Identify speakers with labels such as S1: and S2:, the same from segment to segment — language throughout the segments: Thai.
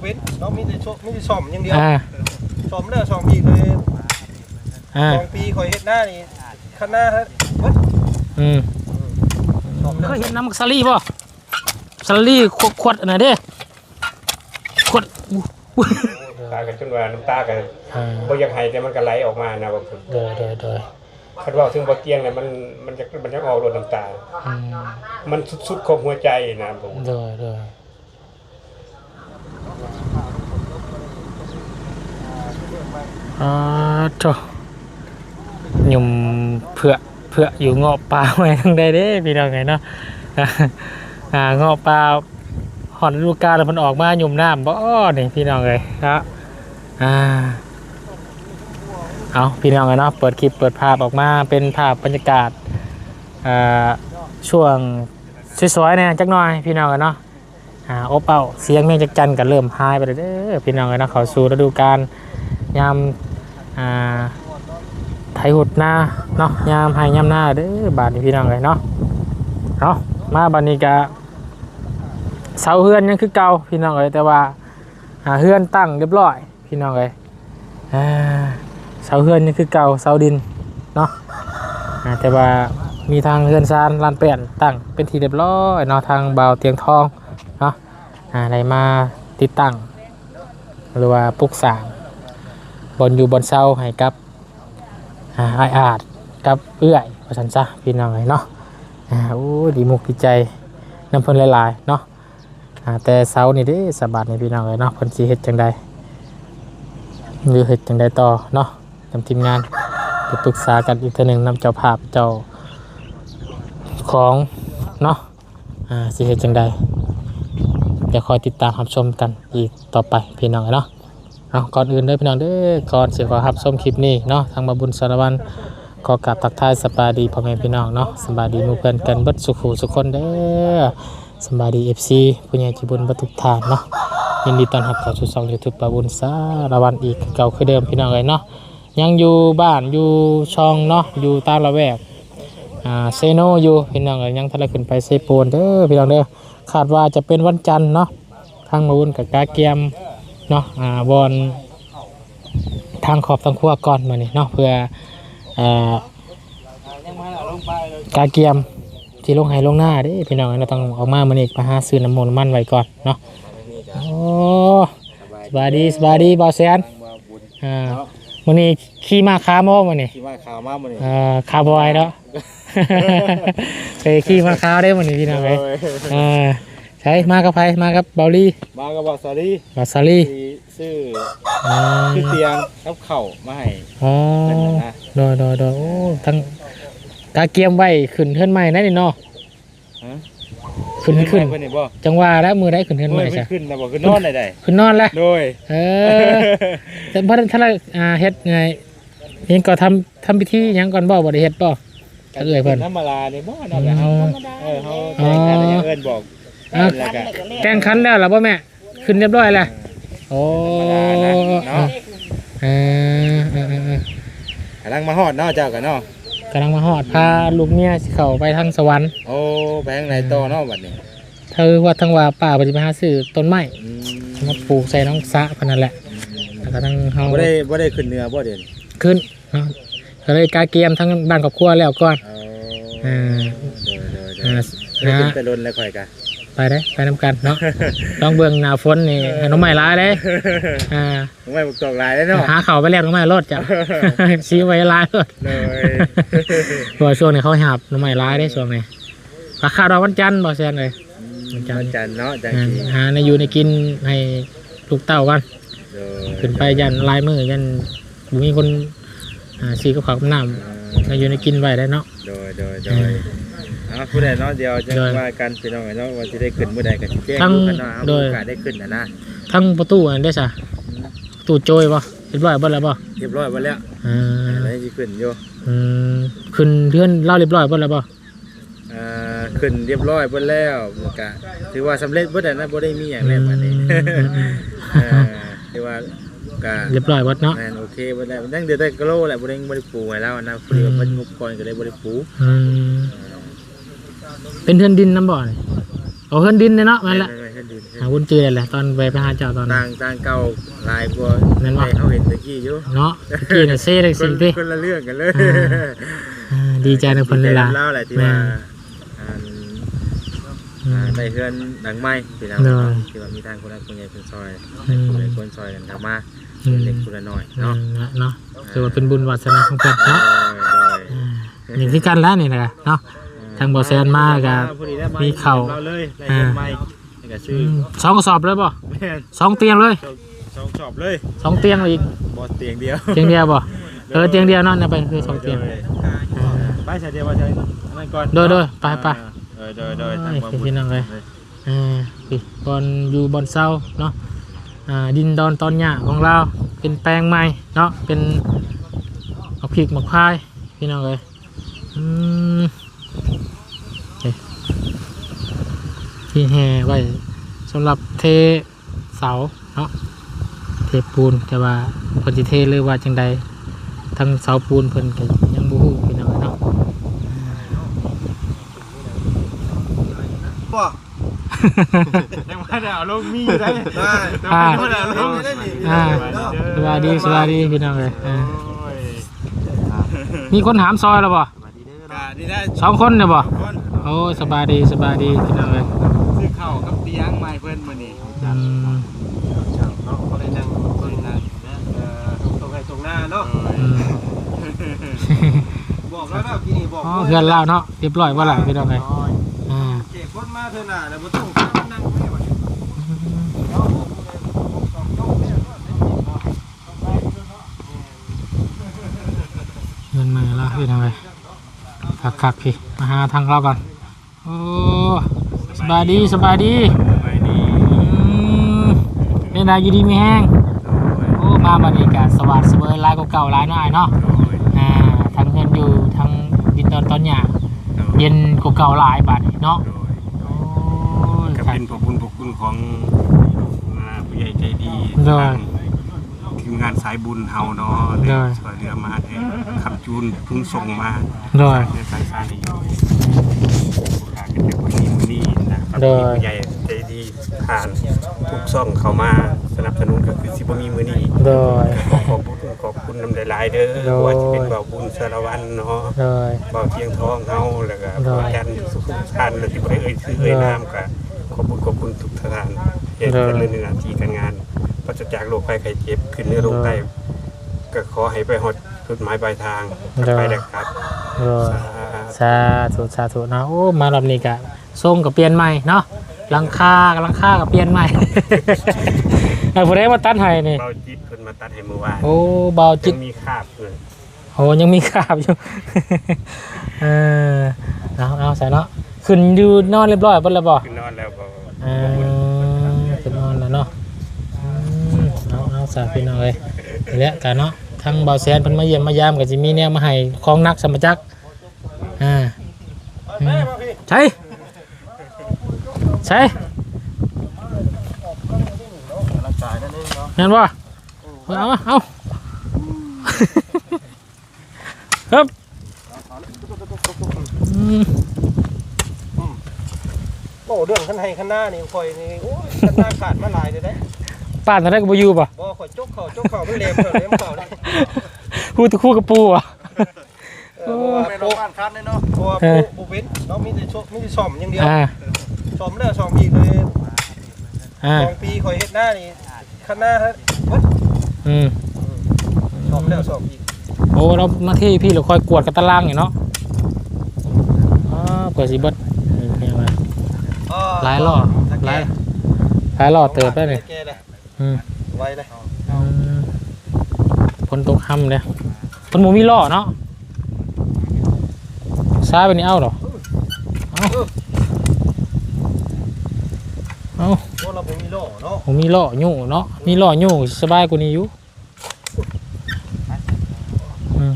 S1: เป็นเนาะมีแต่ชมมีแต่ซ่อมอย่างเดียว
S2: อ่า
S1: ซ่อมแล้วซ่อมอีกเลย
S2: อ่า
S1: สองปีข่อยเฮ็ดหน้านี่คันหน้าฮะเบิด
S2: อืม
S1: ซ่อมแล้ว
S2: เคยเห็นน้ำมักซาลี่ป่ะซาลี่ขวดขวดอันไหนเด้ขวดอู้อู้
S3: ตากันจนว่าน้ำตากัน
S2: อ่า
S3: บ่อยากให้แต่มันก็ไหลออกมานะบางคน
S2: เดยเดยเดย
S3: คันว่าถึงบ่เตียงเนี่ยมันมันจะมันจะออกรดน้ำตา
S2: อืม
S3: มันสุดๆของหัวใจนะผม
S2: เดยเดย อ่าโถหยุ่มเผือกเผือกอยู่เงาะปลาไว้ทั้งใดเด้พี่น้องไงเนาะอ่าเงาะปลาหอนลูกกาแล้วมันออกมาหยุ่มน้ำบ่นี่พี่น้องเลยครับอ่าเอาพี่น้องกันเนาะเปิดคลิปเปิดภาพออกมาเป็นภาพบรรยากาศอ่าช่วงสวยๆเนี่ยจักหน่อยพี่น้องกันเนาะอ่าโอเป่าเสียงเมียจักจันกันเริ่มหายไปเลยเด้อพี่น้องกันเนาะเขาสู่ฤดูกาลยาม อ่าไถหุดหน้าเนาะยามให้ยามหน้าเด้อบาดนี้พี่น้องเลยเนาะเนาะมาบัดนี้กะเสาเฮือนยังคือเก่าพี่น้องเลยแต่ว่าอ่าเฮือนตั้งเรียบร้อย พี่น้องเลยเสาเฮือนนี่คือเก่าเสาดินเนาะแต่ว่ามีทางเฮือนซานลานเปลี่ยนตั้งเป็นทีเรียบร้อยเนาะทางเบาเตียงทองเนาะอะไรมาติดตั้งหรือว่าปลุกสาง บนอยู่บนเสาให้กับอาไอายอาดกับเอื้อยว่าสันซะพี่น้องเลยเนาะอ่าโอ้ดีมุกดีใจน้ำเพิ่นหลายๆเนาะอ่าแต่เสานี่เด้สบัดนี่พี่น้องเลยเนาะเพิ่นสิเฮ็ดจังใดหรือเฮ็ดจังไดต่อเนาะนำทีมงานไปปรึกษากันอีกทีหนึ่งนำเจ้าภาพเจ้าของเนาะอ่าสิเฮ็ดจังใดเดี๋ยวคอยติดตามรับชมกันอีกต่อไปพี่น้องเนาะ เอาก่อนอื่นเด้อพี่น้องเด้อก่อนเสิขอรับชมคลิปนี้เนาะทางมาบุญสารวันขอกราบทักทายสบายดีพ่อแม่พี่น้องเนาะสบายดีมู่เพื่อนกันเบิดสุขหูสุขคนเด้อสบายดี FC ผู้ใหญ่ใจบุญบัทุกทานเนาะยินดีต้อนรับเข้าสู่ช่องยูทูบปาบุญสารวันอีกเก่าคือเดิมพี่น้องเลยเนาะยังอยู่บ้านอยู่ช่องเนาะอยู่ตามละแวกอ่าเซโนอยู่พี่น้องเลยยังทะเลขึ้นไปเซโปนเด้อพี่น้องเด้อคาดว่าจะเป็นวันจันทร์เนาะทางมาบุญกับกาเกียม เนาะอ่าบอลทางขอบทางขั้วก่อนมานี่เนาะเพื่ออ่ากาเกียมที่ลงไห้ลงหน้าเด้พี่น้องเราต้องออกมามันอีกมาหาซื้อน้ำมันต์น้ำมันไว้ก่อนเนาะโอ้สบายดีสบายดีบ่าวแซนอ่ามื้อนี้ขี่มาค้ามาบ่มื้อนี้
S1: ที่ว่าข่าวมามื้อนี้
S2: อ่าคาร์บอยเนาะเคยขี่มาค้าได้มื้อนี้พี่น้องเอ้ยอ่า ใช่มากับไผมากับเบาลี่
S1: มาก็บอกสอรี่
S2: บาซาลี่
S1: ที่ซื้อ
S2: อ่า
S1: ซื้อเตียงกับข้าวมาให้
S2: อ๋อ
S1: เพิ่นน่ะนะ
S2: โดยโดยโดยโอ้ทั้งกาเกียมไว้ขึ้นเฮือนใหม่นั่นนี่เนาะ
S1: ฮะ
S2: ขึ้นขึ้น
S1: เพิ่นนี่บ่
S2: จังหวะแล้วมือได้ขึ้นเฮือนใหม่
S1: โอ้ย
S2: ใช่
S1: เพิ่นขึ้นแล้วบ่ขึ้นนอนได้ได้
S2: ขึ้นนอนแล้ว
S1: โดย
S2: เออแต่พระท่านละอ่าเฮ็ดไงเห็นก็ทำทำพิธีหยังก่อนบ่บ่ได้เฮ็ดบ่ก็เอ่ยเพิ่น
S1: ธรรมดานี่บ่นอนแล้วเฮาเออเฮาแต่งงานแล้วยังเอิ้นบอก
S2: อ่า
S1: แล้วก็
S2: แกงคันแล้วล่ะบ่แม่ ขึ้นเรียบร้อยแล้วโอ้
S1: ธรรมดานะเนาะ
S2: เออเออเออเออกำ
S1: ลังมาฮอดเนาะเจ้ากันเนาะ
S2: กำลังมาฮอดพาลูกเมียสิเข้าไปทางสวรรค์
S1: โอ้ไปทางไหนต่อเนาะบัดนี้
S2: เธอว่าทางว่าป่าบ่สิไปหาซื้อต้นไม้
S1: อืม
S2: มาปลูกใส่น้องสะพนนั่นแหละแล้วก็ทางเฮา
S1: บ่ได้บ่ได้ขึ้นเหนือบ่เด่น
S2: ขึ้นเนาะก็เลยกาเกียมทั้งบ้านครอบครัวแล้วก่อน
S1: เอา
S2: อ่า
S1: โดยโดยโด
S2: อ่าย
S1: ได้ขึ้น
S2: นะ
S1: ไปลนแล้วค่อยกะ
S2: ไปได้ไปนำกันเนาะ ต้องเบิ่งหน้าฝนนี่น้องใหม่ร้ายเลยอ่า
S1: ผมไม่บุกตกหลายแล้วเนาะ
S2: หาเขาวไปแล้วน้องใหม่รถจ้ะชี้ไว้ร้ายรถ
S1: เลย
S2: เพราะว่าช่วงนี้เขาหาบน้องใหม่ร้ายได้ช่วงนี้ราคาดอกวันจันทร์บอกแซนเลย
S1: จันจันเนาะจัน
S2: อ่า
S1: ที
S2: หาในอยู่ในกินให้ลูกเต้ากัน
S1: โดย
S2: ขึ้นไปยันลายมือยันบ่มีคนอ่าซีกับขาวกับน้ำในอยู่ในกินไว้ได้เนาะ
S1: โดยโดยโดย เอาผู้ใดเนาะเดี๋ยวจะ
S2: โดย
S1: ว่ากันพี่น้องเนาะว่าจะได้ขึ้นเมื่อใดกันแจ้ง
S2: ทั้ง
S1: ดูกันเนาะเอา
S2: โดย
S1: โอกาสได้ขึ้นนะนะ
S2: ทั้งประตูอันได้สะประตูโจยป่ะเรียบร้อยเบ่แล้วป่ะ
S1: เรียบร้อยหมดแล้ว
S2: อ่า
S1: อะไรที่ขึ้นอยู่
S2: อืมขึ้นเทือนเล่าเรียบร้อยเบ่แล้วป่ะ
S1: อ่าขึ้นเรียบร้อยหมดแล้วมันก็ถือว่าสำเร็จเบิดแล้วนะบ่ได้มีอย่างแรกวันนี้เออถือว่าก็
S2: เรียบร้อยวัดเนาะ
S1: แม่นโอเคบ่ได้มันยังเดือดได้กะโลแหละบ่ได้บ่ได้ปลูกให้แล้วนะพอดีว่าเพิ่นงบก่อนก็เลยบ่ได้ปลูก
S2: อืม เป็นเทือนดินน้ำบ่อนี่เอาเทือนดินเลยเนาะแม่นละ
S1: แม่นๆขึ้นดิน
S2: หาวุ้นจืดเลยแหละตอนไปไปหาเจ้าตอนนั้
S1: ต่าน งต่างเก่าหลายกว่า
S2: นั่นวะ
S1: ให้เขาเห็นตะกี้อยู่
S2: เนาะตะกี้น่ะเซ่เลย
S1: ค
S2: สิ
S1: น
S2: ติ
S1: คนละเรื่องกันเลย
S2: อ่าอ่าดีใจในเพิ่นเลยล่ะ
S1: เล่าแหละที่
S2: แม่
S1: ว่าอ่า
S2: อื
S1: อ่ามได้เฮือนดังไม้พี่น้อง
S2: เนาะ
S1: ที่ว่ามีทางคนละคนใหญ่คนซอย
S2: อืม
S1: คนละคนซอยกันเข้ามา
S2: อืม
S1: เล็กคนละน้อย
S2: เนาะ
S1: เนาะ
S2: เนาะคือว่าเป็นบุญวาสนาของเพิ่นเนาะ
S1: โดย
S2: อ่าอย่างที่กันแล้วนี่นะเนาะ ทางบ่แซนมาก็
S1: พอดีได้ไมี
S2: เข้า
S1: เราเลยได้เฮือนไม้นี่ก็ชื่อ
S2: อืมสองกระสอบเลยบ่
S1: แม่น
S2: สองเตียงเลย
S1: สองชอบเลย
S2: สองเตียงเลยอีก
S1: บอเตียงเดียว
S2: เตียงเดียวบ่เออเตียงเดียวเนาะเนี่ยไปคือสองเตียง
S1: โด
S2: อ่า
S1: ไปใช่เดียวว่าใช่นั่นก่อน
S2: โดยโดยไปไป
S1: เออโดยโดย
S2: โอ้
S1: ทาง
S2: ย
S1: ความ
S2: พี่น้องเลยอ่าพี่บอลอยู่บอลเศร้าเนาะอ่าดินดอนตอนหญ้าของเราเป็นแปลงใหม่เนาะเป็นเอาพริกมาพายพี่น้องเลยอืมโอเค ที่แห่ไว้สำหรับเทเสาเนาะเทปูนแต่ว่าเพิ่นสิเทหรือว่าจังใดทั้งเสาปูนเพิ่นก็ยังบ่ฮู้พี่น้องเอ้ยเนาะ
S4: บ่
S1: ยังไม่ได้เอาลงมีได้
S4: ได้
S2: อ่า
S4: ไม่ได้ลงได้นี่
S2: อ่าสวัสดีสวัสดีพี่น้องเลยอ่ามีคนถามซอยแล้วบ่
S4: กาดีได้
S2: สองคนเนี่ยบ่
S4: คน
S2: โอ้ยสบายดีสบายดีพี่น้องเลย
S4: ซื้อข้าวกับเตียงไม้เพิ่นมื้อนี้
S2: อืม
S4: ช่างเนาะก็เลยนั่งเบิ่งนะเอ่อตรงให้ตรงหน้าเนาะ
S2: อืม
S4: บอกแล้วนะพี่นี่บอก
S2: อ๋อเพื่อนเล่าเนาะเรียบร้อยว่าล่ะพี่น้องเลยอ่า
S4: เก็บคนมาเถอะน่ะแล้วบ่ต้องนั่งไม่ไหว
S2: เงินมาแล้วพี่น้องเลย คักคักๆพี่มาหาทางเราก่อนโอ้สบายดีสบายดีอืมเป็นไงอยู่ดีมีแห้งโอ้มาบัดนี้กะสวัสดิ์เสวยหลายกว่าเก่าหลายหน่อยเนาะอ่าทางเงินอยู่ทางดินดอนตอนหญ้าเย็นกว่าเก่าหลายบาทเนาะโอ้ย
S3: ก็
S2: คัก
S3: เป็นพระคุณพระคุณของอ่าผู้ใหญ่ใจดี
S2: ได้
S3: ทางทีม งานสายบุญเฮาเนาะ
S2: ได้
S3: ได้ ช่วยเหลือมาได้ขับจูนเพึ่งส่งมา
S2: โดย
S3: ในสายสายนี้ขาดกันจากวันนี้วันนี้นะครับ
S2: ได้
S3: มีผู้ใหญ่ใจดีผ่านทุกซ่องเข้ามาสนับสนุนก็คือสิบ่มีมื้อนี้
S2: โดย
S3: ขอขอบคุณขอบคุณนำหลายๆเด้อ
S2: โดย
S3: ว่าจะเป็นเบาบุญสารวันเนาะ
S2: โดย
S3: เบาเทียงทองเฮาแล้วก็
S2: โดย
S3: เบาจันทร์สุขุมชันแล้วที่บ่ได้เอ่ยชื่อเอ่ย
S2: โดย
S3: นามก็ขอบคุณขอบคุณทุกท่านเหตุ
S2: โดย
S3: การณ์ในหน้าที่การงาน ปราศจากโรคภัยไข้เจ็บขึ้นเนื้อลงไตก็ขอให้ไปฮอดจุดหมายปลายทางไปแล้วครับ
S2: โดย
S3: สาธุ
S2: สาธุสาธุนะโอ้มารอบนี้กะส้มกับเปลี่ยนใหม่เนาะหลังคาหลังคากับเปลี่ยนใหม่ไอ้ผู้ใดมาตัดให้นี่
S3: เบาจิตเพิ่นมาตัดให้เมื่อวาน
S2: โอ้เบาจิ
S3: ยั
S2: ต
S3: งมีคราบเลย
S2: โอ้ยังมีขาบอยู่เออเอาเอาใส่เนาะขึ้นอยู่นอนเรียบร้อยเพิ่นแล้วบ่
S3: คือนอนแล้วก็
S2: เออขึ้นนอนแล้วเนาะอืมเอาพี่น้องเอ้ยนี่แหละกันเนาะทั้งเบาแสนเพิ่นมาเยี่ยมมายามก็สิมีแนวมาให้ของนักสมจักรอ่าอืมใช่ใช่
S4: นั่นเองเนาะ
S2: เอาเอาครับอืม
S4: โอ้เรื่องคันให้คันหน้านี่ข่อยนี่โอ้ยคันหน้าขาดมาหลายเลยเด้
S2: ป่านตอนแรกก็บ่อยู่ป่ะ
S4: บ่ข่อยจกเข้าจกเข้ามันแหลมเข้าแหลมเข้าได้
S2: พูดตะคู่กับปูอะ
S4: เออไม่ต้องบ้านคันเลยเนาะเพราะว่า
S2: เออ
S4: ปูเว้นเนาะมีแต่ชกมีแต่ซ่อมอย่างเดียว
S2: อ่า
S4: ซ่อมแล้วซ่อมอีกเลย
S2: อ่า
S4: สองปีข่อยเฮ็ดหน้านี่คันหน้าฮะเบิด
S2: อืม
S4: ซ่อมแล้วซ่อมอีก
S2: โอ้เรามาที่พี่เราคอยกวดกับตารางอยู่เนาะอ๋อเปิดสิเบิดนี่เป็นไงวะ
S4: อ๋อ
S2: หลายรอบหลายหลายรอบเติบได้เลย
S4: แก่เลย
S2: อืม
S4: ไวเลย
S2: อืมฝนตกค่ำเลยฝนหมูมีล่อเนาะซ้ายไปนี่เอ้าเหรอเอ้าเอ้า
S4: เพราะเราบ่มีโล่เนาะ
S2: ผมมีล่ออยู่เนาะมีล่ออยู่สบายกว่านี้อยู่อืม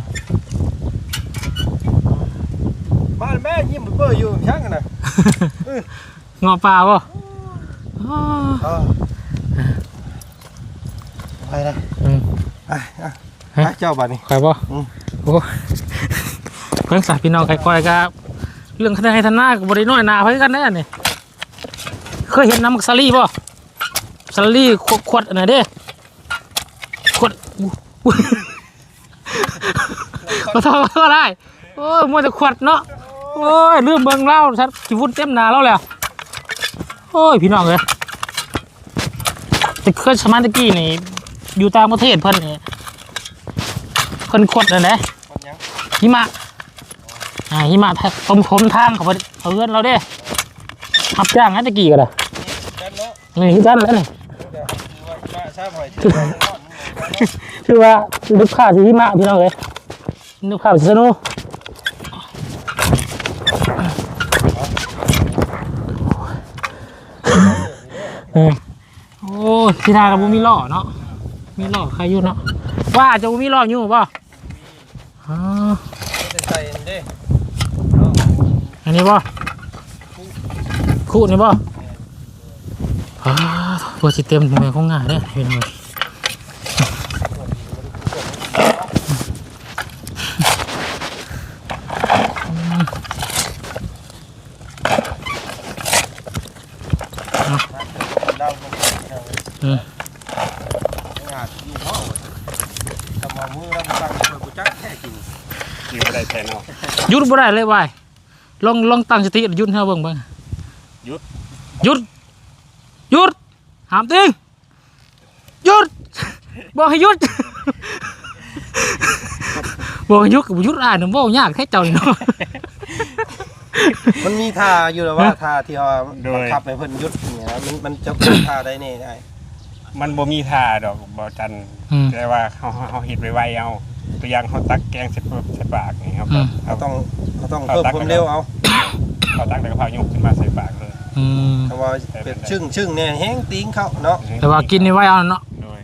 S4: บ้านแม่ยิ้มเบ้ออยู่ช่างกันนะ
S2: เงาะป่าป่ะอ๋อ
S4: ไปเลย
S2: อืม
S4: ไปอะไปเจ้าบ้านนี่
S2: ใครป่ะ
S4: อืม
S2: โอ้เพิ่งสาพี่น้องใครคอยกับเรื่องคะแนนให้ทนหน้ากับบริโน้อยหนาเพื่อกันแน่นี่เคยเห็นน้ำมักซาลี่ป่ะซาลี่ขวดขวดอันไหนเด้ขวดอู้อู้มาทอก็ได้โอ้ยมัวแต่ขวดเนาะโอ้ยลืมเบิ่งเล่าชัดจิวุ่นเต็มหนาแล้วแหละโอ้ยพี่น้องเลยแต่เคยสมัยตะกี้นี่ อยู่ต่างประเทศเพิ่นนี่เพิ่นขวดอันไหน
S4: คนยัง
S2: หิมะอ่าหิมะผมผมทางเขาเพิ่นเขาเอื้อนเราเด้ขับจ้างนะตะกี้ก็ได้
S4: กันเนาะ
S2: นี่คือกันแล้วนี่
S4: เดี๋ยวคือว่ามาทราบหอยชื่อว่า
S2: คือว่าลูกค้าสิหิมะพี่น้องเอ้ยลูกค้าสิสนุกเออโอ้ที่ทางเราบ่มีล้อเนาะ มีล้อใครอยู่เนาะว่าจะบ่มีล้ออยู่ป่ะอ๋อ
S4: จะใส่เด้
S2: อันนี้ป่ะคู่นี่ป่ะอ้าตัวสิเต็มทำไมคงง่ายเด้เห็นไหมอืม
S4: งานอยู่ห้องทำมามือแล้วมาตั้งเปิดกุจักแค่กิน
S3: อยู่บ่ได้แทนเอา
S2: หยุ ดบ่ได้เลยวายลองลองตั้งสติหยุดให้เราเบิ่งเบิ่ง
S3: หยุด
S2: หยุดหยุดห้ามติงหยุดบอกให้หยุดบอกให้หยุดกับหยุดอ่านน่ะบ่ยากแท้เจ้านี่เนาะ
S4: มันมีท่าอยู่แล้วว่าท่าที่เขาบังคับให้เพิ่นยุดเนี่ยนะมันมันจะท่าได้แน่ได้
S3: มันบ่มีท่าดอกบ่จัน
S2: อืม
S3: แต่ว่าเฮาเฮาเฮาเฮ็ดไวๆเอา ตัวอย่างเฮาตักแกงเสร็จปุ๊บใส่ปากนี่ครับ
S2: อืม
S3: เอา
S4: เราต้องเราต้องเพิ่มความเร็วเอา
S3: เอาตักแล้วก็พายกขึ้นมาใส่ปากเลย
S2: อืม
S4: คำว่าเป็นชึ่งชึ่งเนี่ยแห้งตีงเข้าเนาะ
S2: แต่ว่ากินนี่ไว้เอาเนาะ
S3: โดย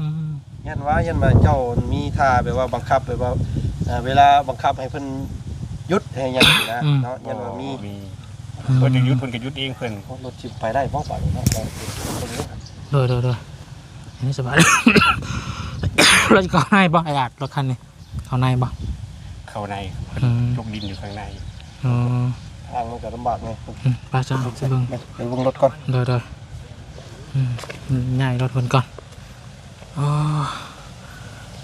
S2: อืม
S4: ยันว่ายันมาเจ้ามีท่าแบบว่าบังคับแบบว่าอ่าเวลาบังคับให้เพิ่นหยุดให้หยังนี่นะเนาะยันว่ามี
S3: มีเพิ่นจะหยุดเพิ่นก็หยุดเองเพิ่น
S4: รถจิบไปได้บ้องไปเนาะเราเป็นคนรู้
S2: โดยโดยโดยอันนี้สบาย รถเข้าในบ่ไอ้อาดรถคันนี้เข้าในบ่
S3: เข้าในเพิ่น
S2: อืม
S3: ยกดินอยู่ข้างใน
S2: อืม
S4: ทางมันก็ลำบากไง
S2: อืมไปจ้าสิเบิ่ง
S4: ไปเบิ่งรถก่อน
S2: เดี๋ยวเดี๋ยวอืมง่ายรถเพิ่นก่อนอ๋อ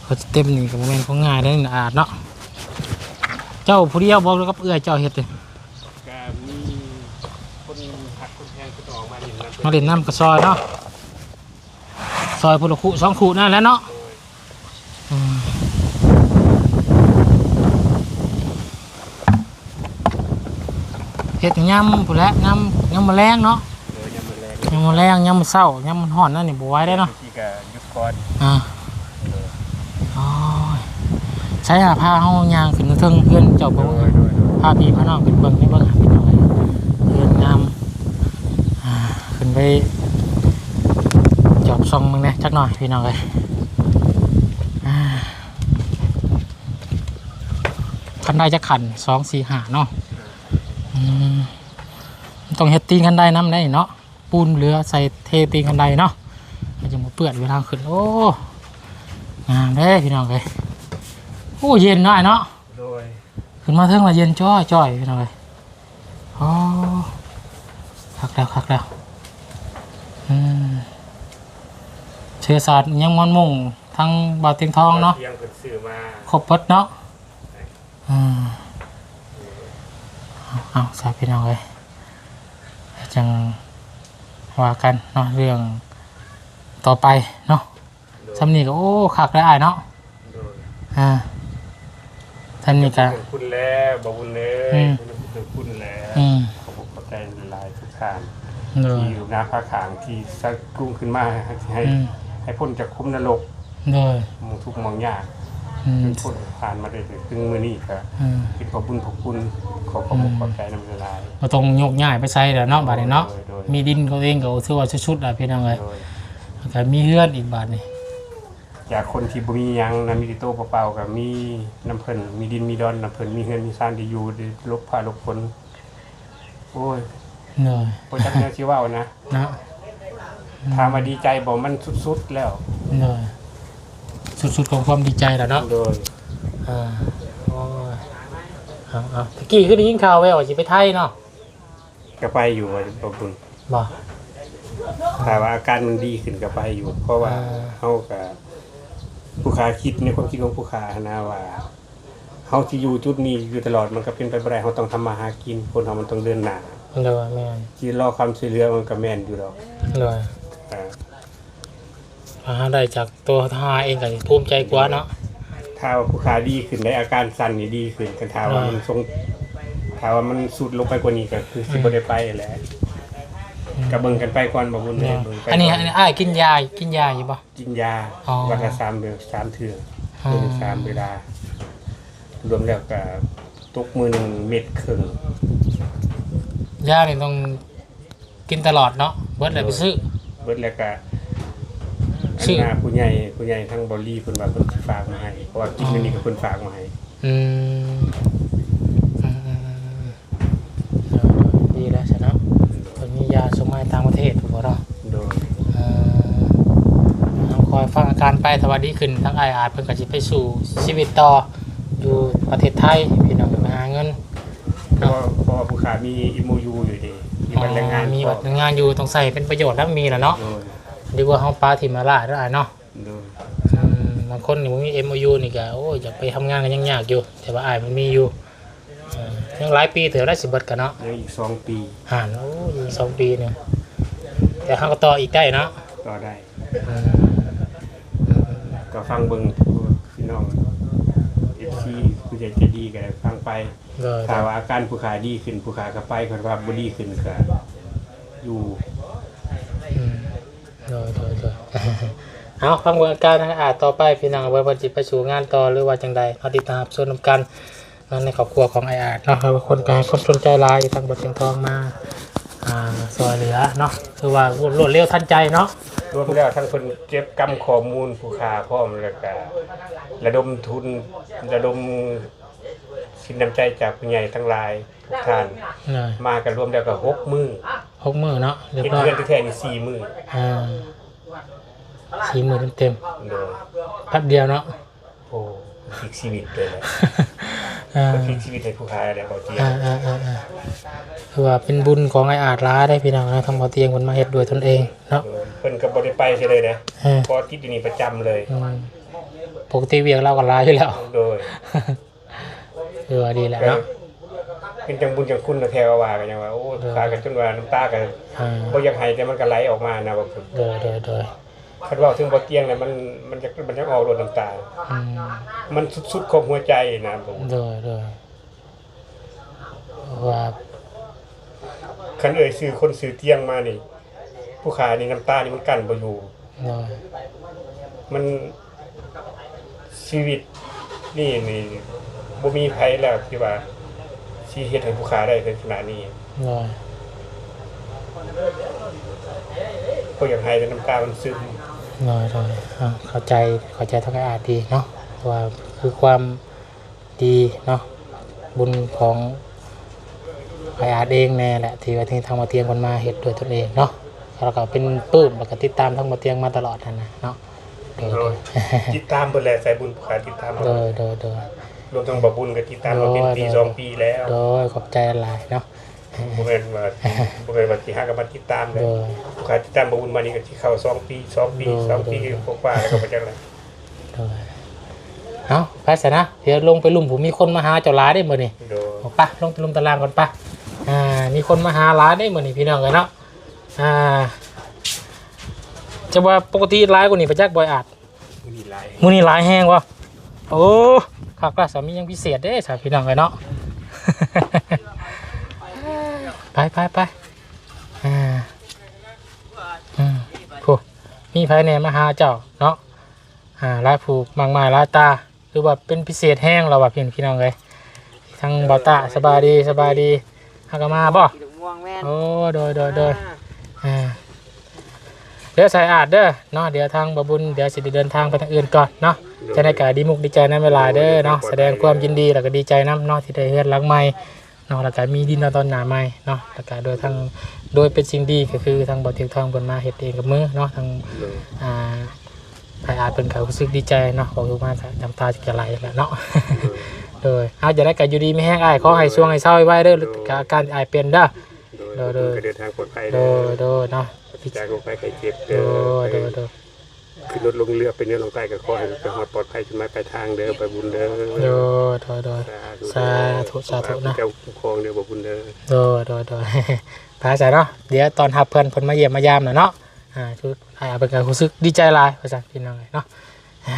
S2: เขาจะเต็มนี่กับโมเมนต์ของง่ายได้นี่อาดเนาะเจ้าผู้เดียวบอกแล้วกับเอื้อยเจ้าเฮ็ดเลย
S3: ก็มีคนหักคนแพงคนออกมาดินนั่น
S2: มาเล่นน้ำกับซอยเนาะซอยพุละคู่สองคู่นั่นแหละเนาะ เฮ็ดยำผู้นแหละยำยำแมลงเนาะ
S3: เลยยังมือแรง
S2: ยำแมลงยำมื้อเช้ายำมันฮ้อนนั่นนี่บ่ไหวได้เนาะ
S3: ที่ก็หยุดก่อน
S2: อ่าโอ้ยใช้หาผ้าเฮายางขึ้นเทิงเพื่อนเจ้าบ่
S3: โดยโดยโดย
S2: ผ้าพี่ผ้าน้องขึ้นเบิ่งได้เบิ่งเป็นยังไงเพื่อนงามอ่าขึ้นไปจอบซองมึงเนี่ยจักหน่อยพี่น้องเอ้ยอ่าคันได้จะขันสองสี่ห้าเนาะอืม ต้องเฮ็ดตีนคันได้น้ำได้เนาะปูนเหลือใส่เทตีนคันไดเนาะมันจะมาเปื้อนเวลาขึ้นโอ้งามเด้พี่น้องเลยโอ้เย็นหน่อยเนาะ
S3: โดย
S2: ขึ้นมาเทิงมาเย็นจ้อยจ้อยพี่น้องเลยโอ้คักแล้วคักแล้วอืมเชื้อสาดยังมันมุ่งทั้งบาดเตียงทองเนาะ
S3: เที่ยงเพิ่นซื้อมา
S2: ครบเบิดเนาะอืมเอาเอาสาพี่น้องเลย จังว่ากันเนาะเรื่องต่อไปเนาะทำนี่ก็โอ้คักได้อายเนาะ
S3: โดย
S2: อ่าทำนี่ก็
S3: ขอบคุณแล้วบ่บุญเลย
S2: อืม
S3: ขอบคุณแล้ว
S2: อืม
S3: ขอบคุณขอบใจหลายทุกทาง
S2: เลย
S3: ที่อยู่หน้าพระขางที่สักกุ้งขึ้นมาให้
S2: อืม
S3: ให้พ้นจากคุ้มนรก
S2: เลย
S3: มองทุกข์มองยาก
S2: อืม
S3: จนพ้นผ่านมาได้ถึงมือนี้ก็
S2: อืม
S3: คิดขอบคุณขอบคุณขอขอบคุณขอบใจน้ำละลาย
S2: มาตรงยกง่ายไปใส่เดี๋ยวเนาะบาดนี้เนาะมีดินเขาเองก็ถือว่าชุดๆอะพี่น้องเลยแล้วก็มีเฮือนอีกบาทนี่
S3: จากคนที่บ่มียังนะมีต่โตวเปล่าๆก็มีน้ำเพลินมีดินมีดอนน้ำเพลินมีเฮือนมีซ่านที่อยู่ลบผ้าลบฝนโอ้ย
S2: เลย
S3: บ่จักแนวสิเว้านะ
S2: นะ
S3: ถามาดีใจบ่มันสุดๆแล้ว
S2: เลย สุดๆของความดีใจแหละเนาะ
S3: โดย
S2: อ่าโอ้ยเอาเอาตะกี้คือได้ยินข่าวแววว่าสิไปไทยเนาะ
S3: ก็ไปอยู่ว่าบ่บุญ
S2: บ่
S3: ถ้าว่าอาการมันดีขึ้นก็ไปอยู่ เพราะว่า
S2: อ่า
S3: เฮาก็ผู้ค้าคิดในความคิดของผู้ค้านะว่าเฮาที่อยู่จุดนี้อยู่ตลอดมันก็เป็นไปบ่ได้เฮาต้องทำมาหากินคนเฮามันต้องเดินหน้า
S2: เลยแม่น
S3: ที่รอความช่วยเหลือมันก็แม่นอยู่ดอก
S2: เลย
S3: อ่า
S2: อ่าได้จากตัวทหารเองก็ภูมิใจกว่าเนาะ
S3: ถ้าว่าผู้ค้าดีขึ้นได้อาการสั่นนี่ดีขึ้นกันถ้าว่า
S2: อ่ามั
S3: มันทรงถ้าว่ามันสุดลงไปกว่านี้ก็คือสิบ่ได้ไปแหละก็เบิ่งกันไปก่อนบ่บุญแม่เบิ่งไป
S2: อันนี้
S3: ก่
S2: อันนี้อ้ายกินยากินยาอยู่บ่
S3: กินยา
S2: อ๋อ
S3: วันละ3เดือน3เทื่อ
S2: อ๋อ
S3: เดือนสามเวลารวมแล้วก็ตกมือหนึงเม็ดครึ่ง
S2: ยาเนี่ยต้องกินตลอดเนาะเบิดเลยไปซื้อ
S3: เบิดแล้วก็อัน
S2: ชื่อ
S3: หน้าผู้ใหญ่ผู้ใหญ่ทั้งบอลลี่เพิ่นว่าเพิ่นสิฝากมาให้เพราะว่ากินอันนี้ก็เพิ่นฝากมาให้
S2: อืมอืมอืมอืมเออดีแล้วใช่เนาะตอนนี้ยาส่งมาให้ต่างประเทศถูกบ่เนาะ
S3: โดย
S2: เอ่อเอาคอยฟังอาการไปถ้าว่าดีขึ้นทั้งไออาจเพิ่นก็สิไปสู่ชีวิตต่ออยู่ประเทศไทยพี่น้องไปหาเงิน
S3: เพราะว่าเพราะว่าผู้ขามีอิโมยูอยู่ดีมีบรรแรงงาน
S2: มี
S3: พ
S2: บั
S3: อ
S2: ตรงานอยู่ต้องใส่เป็นประโยชน์แล้วมีแหละเนาะ
S3: โดย
S2: ดีกว่าเฮาปลาถิ่มมาล่าได้เนาะ
S3: โดย
S2: อืมบางคนนี่บ่มี MOU นี่ก็โอ้ยอยากไปทำงานกันยังยากอยู่ แต่ว่าอายมันมีอยู่เออยังหลายปีเถอะได้สิเบิดกันเนาะ
S3: ยังอีกสองปี
S2: ห่านโอ้ยอีกสองปีเนี่ยแต่เฮาก็ต่ออีกได้เนาะ
S3: ก็ได้
S2: อืม
S3: ก็ฟังเบิ่งพี่น้องเอฟซีผู้ใหญ่ใจะดีก็ได้ฟังไป
S2: ก็
S3: ถ้าว่าอาการผู้ขาดีขึ้นผู้ขาก็ไปคนว่าบ่ดีขึ้นก็อยู่
S2: อืม โดยโดยโดยเอาฟังเบิ่งอาการอาจต่อไปพี่น้องว่าเพิ่นสิไปสู่งานต่อหรือว่าจังใดเอาติดตามส่วนนำกันเนาะในครอบครัวของไออาจเนาะว่าคนกลางคนสนใจลายทางบทเสียงทองมาอ่าซอยเหลือเนาะคือว่ารวดเร็วทันใจเนาะ
S3: รวมแล้วทั้งคนเก็บกำข้อมูลผู้ค้าพร้อมแล้วก็ระดมทุนระดมสินน้ำใจจากผู้ใหญ่ทั้งหลาย ทุกท่าน
S2: เลย
S3: มากันรวมแล้วก็หกมือ
S2: หกมือเนาะเรียบ
S3: เห็น
S2: ร้อย
S3: เพื่อนที่แท้นี่สี่มือ
S2: อ่าสี่มือเต็ม
S3: โดย
S2: ๆแป๊บเดียวเนาะ
S3: โอ้พลิกชีวิตเลยแหละ
S2: อ่า
S3: พลิกชีวิตให้ผู้ค้าได้บ่เตียง
S2: อ่าอ่าอ่าอ่าคือว่าเป็นบุญของไออาจร้าได้พี่น้องนะทางบ่อเตียงมันมาเฮ็ดด้วยตนเองเนาะ
S3: โดยเพิ่นก็บ่ได้ไปใช่เลยนะ
S2: เออ
S3: เพราะติดอยู่นี่ประจำเลย
S2: อืมปกติเวียกเราก็ลาอยู่แล้ว
S3: โดย
S2: คือว่าดีแหละ
S3: ก็
S2: เนาะ
S3: เป็นจังบุญจังคุณนะแท้ว่ากันยังว่าโอ้ผู้ค้ากันจนว่าน้ำตากัน
S2: อ่า
S3: บ่อยากให้แต่มันก็ไหลออกมานะว่าเพิ่น
S2: โดยโดยโดย
S3: คันเว่าถึงบ่เตียงเนี่ยมันมันจะมันจะออกรดน้ำตา
S2: อืม
S3: มันสุดๆของหัวใจนะผม
S2: โดยโดยว่า
S3: คันเอ่ยซื้อคนซื้อเตียงมานี่ ผู้ขายนี่น้ำตานี่มันกั้นบ่อยู่
S2: โดย
S3: มันชีวิตนี่นี่บ่มีไผแล้วที่ว่า สิเฮ็ดให้ผู้ค้าได้ถึงขนาดนี้
S2: โดย
S3: ก็อยากให้แต่น้ำตามันซึม
S2: โดยโดยอ่าเข้าใจเข้าใจทางไออาจดีเนาะว่าคือความดีเนาะบุญของไออาจเองแน่แหละที่ว่าที่ทางมาเตียงคนมาเฮ็ดด้วยตนเองเนาะแล้วก็เป็นปลื้มแล้วก็ติดตามทางมาเตียงมาตลอดนั่นนะเนาะโดยโดย
S3: ติดตามเพิ่นแหละใส่บุญผู้ค้าติดตามมา
S2: โดยโดยโดย
S3: รวมทั้งบ่บุญก็ติดตามมาเป็นปี
S2: โดย
S3: สองปีแล้ว
S2: โดยขอบใจหลายเนาะ
S3: บ่แม่นว่าบ่แม่นว่าสิหากันมาติดตามเลย
S2: โดย
S3: ผู้ค้าติดตามบ่บุญมานี่ก็สิเข้าสองปีสองปี
S2: โดย
S3: สองปี
S2: โดย
S3: กว่าๆแล้วก็บ่จังได
S2: โดยเอาไปซะนะเดี๋ยวลงไปลุ่มผมมีคนมาหาเจ้าหลาได้มื้อนี่
S3: โดย
S2: ออกปะลงลุมตารางก่อนปะอ่ามีคนมาหาร้านได้เหมือนนี่พี่น้องกันเนาะอ่าจะว่าปกติร้ายกว่านี้ประจักษ์บอยอาจ
S3: มื้อนี้หลาย
S2: มือนี้ร้ายแห้งวะโอ้ ขักละสามียังพิเศษเด้สาพี่น้องกันเนาะ ไปไปไปอ่าอืมผู้มีภายในมาหาเจ้าเนาะอ่าลายผูกมากมายลายตาหรือว่าเป็นพิเศษแห้งเราแบบพี่พี่น้องเลยทั้งเบาตาสบายดีสบายดีฮักกะมาบ่
S5: สีม่วงแม่น
S2: โอ้โดยโดยโดยอ่าเดี๋ยวใส่อาดเด้อเนาะเดี๋ยวทางบาบุญเดี๋ยวสิได้เดินทางไปทางอื่นก่อนเนาะ จะได้กาดีมุกดีใจในเวลาเด้อเนาะแสดงความยินดีแล้วก็ดีใจน้ำเนาะที่ได้เฮือนหลังใหม่เนาะแล้วก็มีดินตอนหนาใหม่เนาะแล้วก็โดยทางโดยเป็นสิ่งดีก็คือทางบ่อเทียงทองบนมาเฮ็ดเองกับมือเนาะทางอ่าไผอาจเป็นเขารู้สึกดีใจเนาะขอคือมาน้ำตาจะไหลแหละเนาะโดยเอาจะได้กันอยู่ดีไม่แห้งอ้ายขอให้ช่วงให้เศร้าไว้เด้ออาการอ้ายเป็นเด้อ
S3: โดย
S2: โดย
S3: ก็เดินทางปลอดภัย
S2: โด
S3: เด้อย
S2: โดยเนาะ
S3: จากลงไปไข้เจ็บ
S2: โด
S3: เด้อย
S2: โดยโดย
S3: ขึ้นรถลงเรือไปเนื้อลงใต้ก็ขอให้ไปฮอดปลอดภัยจุดหมายปลายทางเด้อไปบุญเด้อ
S2: โดยโดยโดยสาธุสาธุนะ
S3: เจ้าคุ้มครองเด้อบ่บุญเด้อ
S2: โดยโดยโดยพาใส่เนาะเดี๋ยวตอนหับเพิ่นเพิ่นมาเยี่ยมมายามหน่อยเนาะอ่าคืออ่าเป็นการรู้สึกดีใจหลายภาษาพี่น้องเลยเนาะอ่า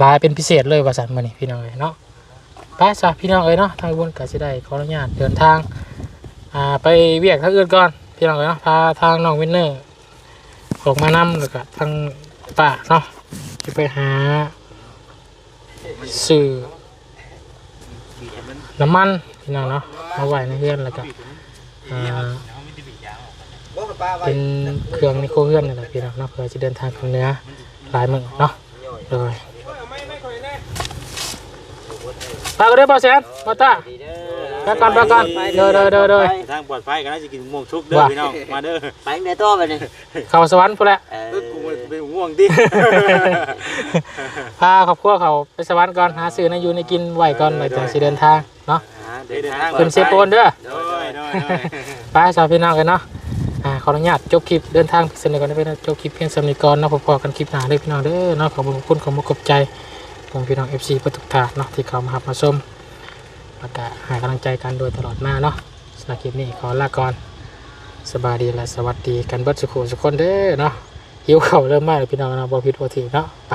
S2: หลายเป็นพิเศษเลยภาษามื้อนี้พี่น้องเลยเนาะไปซะพี่น้องเอ้ยเนาะทางอุบนก็สิได้ขออนุญาตเดินทางอ่าไปเวียกทางอื่นก่อนพี่น้องเอ้ยเนาะพาทางน้องวินเนอร์ ออกมานำแล้วก็ทางป้าเนาะจะไปหาซื้อน้ำมันพี่น้องเนาะมาไว้ในเฮือนแล้วก็อ่าเป็นเครื่องนิโคเฮือนนี่แหละพี่น้องเนาะเพื่อจะเดินทางขึ้นเนือหลายมื้อเนาะเลยปากก็ได้อบ่แสนบ่ตา ไปก่อนไปก่อนเด้อเด้อเด้อเด้อ
S1: ทางปลอดภัยก็น่าจะกินม่วงชุบเด้อ
S2: ว่า
S1: พี่น้องมาเด้อ
S5: ไปในตัวไปนี่
S2: เข้าสวรรค์พุ่นแหละ
S5: เออ
S1: เออกูเป็นม่วงดิ
S2: พาครอบครัวเขาไปสวรรค์ก่อนหาซื้อในอยู่ในกินไว้ก่อนแล้วจังสิเดินทางเนาะ
S1: เดินทาง
S2: เพิ่นเซฟโอนเด้อ
S1: โดยโดยโดย
S2: ไปสาวพี่น้องกันเนาะอ่าขออนุญาตจบคลิปเดินทางพิเศษก่อนได้ไหมนะจบคลิปเพียงสำนีก่อนเนาะพอๆกันคลิปหน้าเด้อพี่น้องเด้อเนาะขอบคุณขอบคุณขอบใจของพี่น้อง FC ประทุกท่านเนาะที่เขามาหับมาชม แล้วก็ให้กำลังใจกันโดยตลอดมาเนาะสำหรับคลิปนี้ขอลาก่อนสบายดีและสวัสดีกันเบิดสุขุสุขคนเด้อเนาะหิวเข่าเริ่มมากเลยพี่น้องเนาะบอผิดบอถูกเนาะไป